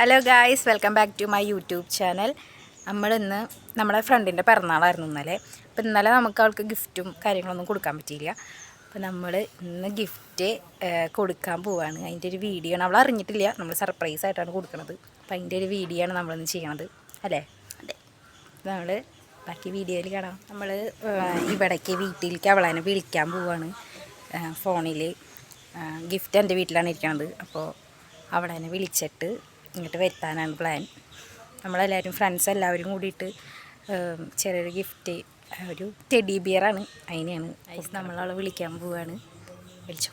Hello guys welcome back to my YouTube channel നമ്മളിന്ന് നമ്മുടെ ഫ്രണ്ടിന്റെ പിറന്നാളായിരുന്നു ഇന്നലെ. അപ്പോൾ ഇന്നലെ നമുക്ക് അവൾക്ക് ഗിഫ്റ്റും കാര്യങ്ങളൊന്നും കൊടുക്കാൻ പറ്റിയില്ല. അപ്പോൾ നമ്മൾ ഇന്ന് ഗിഫ്റ്റ് കൊടുക്കാൻ പോവാണ്. അതിന്റെ ഒരു വീഡിയോ ആണ്. അവൾ അറിഞ്ഞിട്ടില്ല. നമ്മൾ സർപ്രൈസ് ആയിട്ടാണ് കൊടുക്കുന്നത് അപ്പോൾ അതിന്റെ ഒരു വീഡിയോ ആണ് നമ്മളിന്ന് ചെയ്യണത്. അല്ലേ? അതെ. നമ്മൾ ബാക്കി വീഡിയോയിൽ കാണാം. നമ്മൾ ഇവിടേക്ക് വീട്ടിലേക്ക് അവളതിനെ വിളിക്കാൻ പോവാണ്. ഫോണിൽ ഗിഫ്റ്റ് എന്റെ വീട്ടിലാണ് ഇരിക്കുന്നത് അപ്പോൾ അവളതിനെ വിളിച്ചിട്ട് ഇങ്ങോട്ട് വരുത്താനാണ് പ്ലാൻ നമ്മളെല്ലാവരും ഫ്രണ്ട്സ് എല്ലാവരും കൂടിയിട്ട് ചെറിയൊരു ഗിഫ്റ്റ് ഒരു ടെഡി ബിയറാണ് അതിനെയാണ് ഐസ് നമ്മളവളെ വിളിക്കാൻ പോവാണ്. വിളിച്ചു.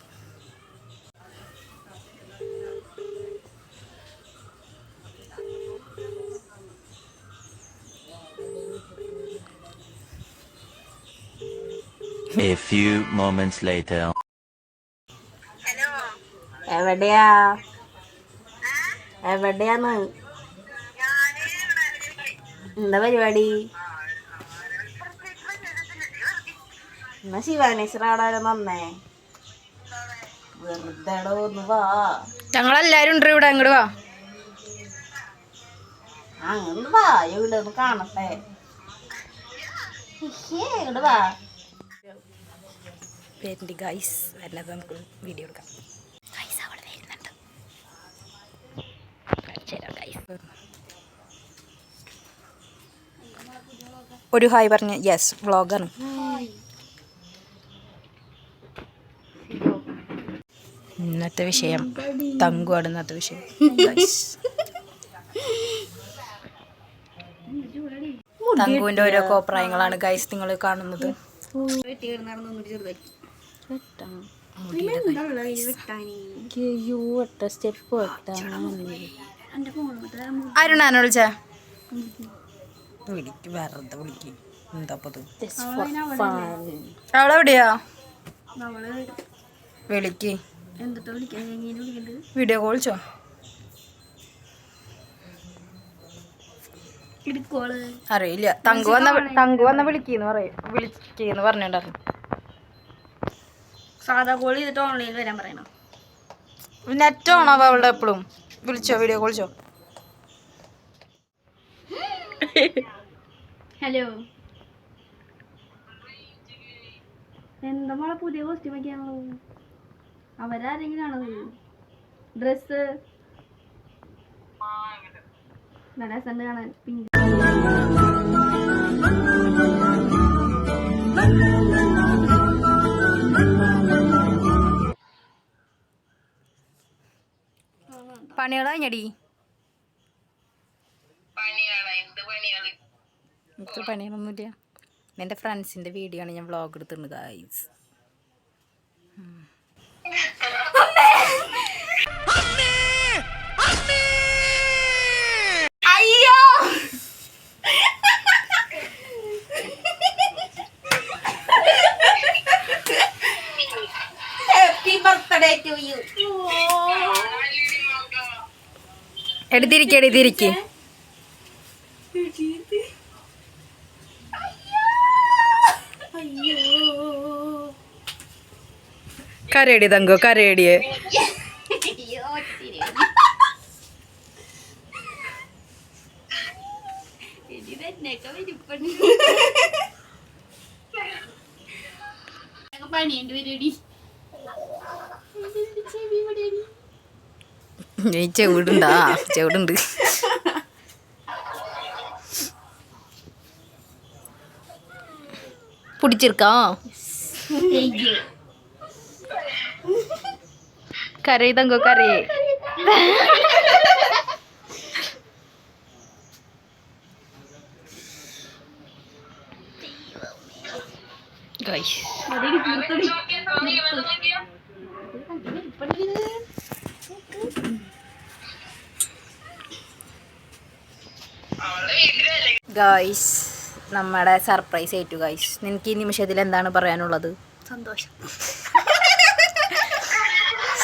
A few moments later. എവിടെയാ? എവിടെയാന്ന് എന്താ പരിപാടി? എന്നാ ശിവാനേശ്വര അവിടെ നന്നേ വെറുതെ ഒന്ന് വാ. ഞങ്ങളെല്ലാവരും ഉണ്ട് ഇവിടെ? അങ്ങോട്ട് വാ. അങ്ങോട്ട് വാ. ഇവിടെ ഒന്ന് കാണട്ടെ. ഇങ്ങോട്ട് വാ. പേരിന്റെ ഗൈസ് വരുന്നത് നമുക്ക് വീഡിയോ എടുക്കാം. ഒരു ഹായ് പറഞ്ഞ യെസ് വ്ളോഗാണ് ഇന്നത്തെ വിഷയം തങ്കുവാണ് ഇന്നത്തെ വിഷയം. തങ്കുവിന്റെ തങ്കുവിന്റെ ഓരോ കോപ്രായങ്ങളാണ് ഗൈസ് നിങ്ങൾ കാണുന്നത്. അരുണാനോളിച്ച വിളിക്ക് വെറുതെ വിളിക്ക്. എന്താ പത് അവളെവിടെയാ? വിളിക്ക്. വീഡിയോ കോൾ ചോ അറിയില്ല. തങ്കു വന്ന തങ്കു വന്ന വിളിക്കുന്നു പറയും. വിളിക്കുന്നു പറഞ്ഞിട്ടുണ്ടായിരുന്നു. സാധാ കോൾ ചെയ്തിട്ട് ഓൺലൈനിൽ വരാൻ പറയണം? നെറ്റ് ഓണോ അവളുടെ എപ്പോഴും വിളിച്ചോ വീഡിയോ കോൾ ചോ ഹലോ എന്താ മോളെ പുതിയ കോസ്റ്റ്യൂം ഒക്കെയാണല്ലോ അവരാരെങ്കിലും ആണോ ഡ്രസ് രസണ്ട് കാണാൻ. പിങ്ക്. പണികൾ കഴിഞ്ഞടി? എനിക്ക് പണികളൊന്നുമില്ല. എന്റെ ഫ്രണ്ട്സിന്റെ വീഡിയോ ആണ് ഞാൻ വ്ളോഗ് എടുത്തിട്ടുണ്ട് ഗായ്സ് അയ്യോ! ഹാപ്പി ബർത്ത്ഡേ ടു യു എടുത്തിരിക്കെ എടുത്തിരിക്കെ കരയടി തങ്കോ കരയടിയെ പണിയുണ്ട് പരിപാടി ഈ ചെവിടുണ്ടാ ചെവിടുണ്ട് പിടിച്ചിരിക്കാ തങ്കോ കരയേ ഗൈസ് ഗൈസ് നമ്മുടെ സർപ്രൈസ് ഏറ്റു ഗായ്സ് നിനക്ക് ഈ നിമിഷത്തിൽ എന്താണ് പറയാനുള്ളത്? സന്തോഷം.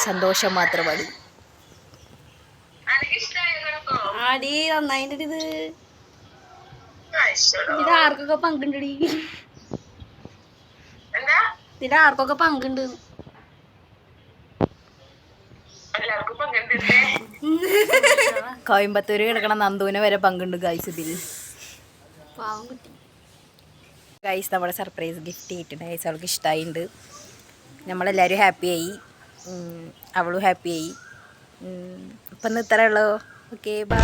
സന്തോഷം മാത്രമാണ് ആടി നന്നായിട്ട് ഇത്. ഇത് ആർക്കൊക്കെ പങ്കുണ്ടടി? ഇതിൽ ആർക്കൊക്കെ പങ്കുണ്ട്? കോയമ്പത്തൂര് കിടക്കണ നന്ദുവിനെ വരെ പങ്കുണ്ട് ഗൈസ് ഇതിൽ. പാവം കുട്ടി. ഗൈസ് നമ്മുടെ സർപ്രൈസ് ഗിഫ്റ്റ് ചെയ്തിട്ടുണ്ട് ഗൈസ് അവൾക്ക് ഇഷ്ടമായിട്ടുണ്ട് നമ്മളെല്ലാവരും ഹാപ്പിയായി അവളും ഹാപ്പിയായി അപ്പം ഇന്ന് ഇത്രയേ ഉള്ളൂ. Okay bye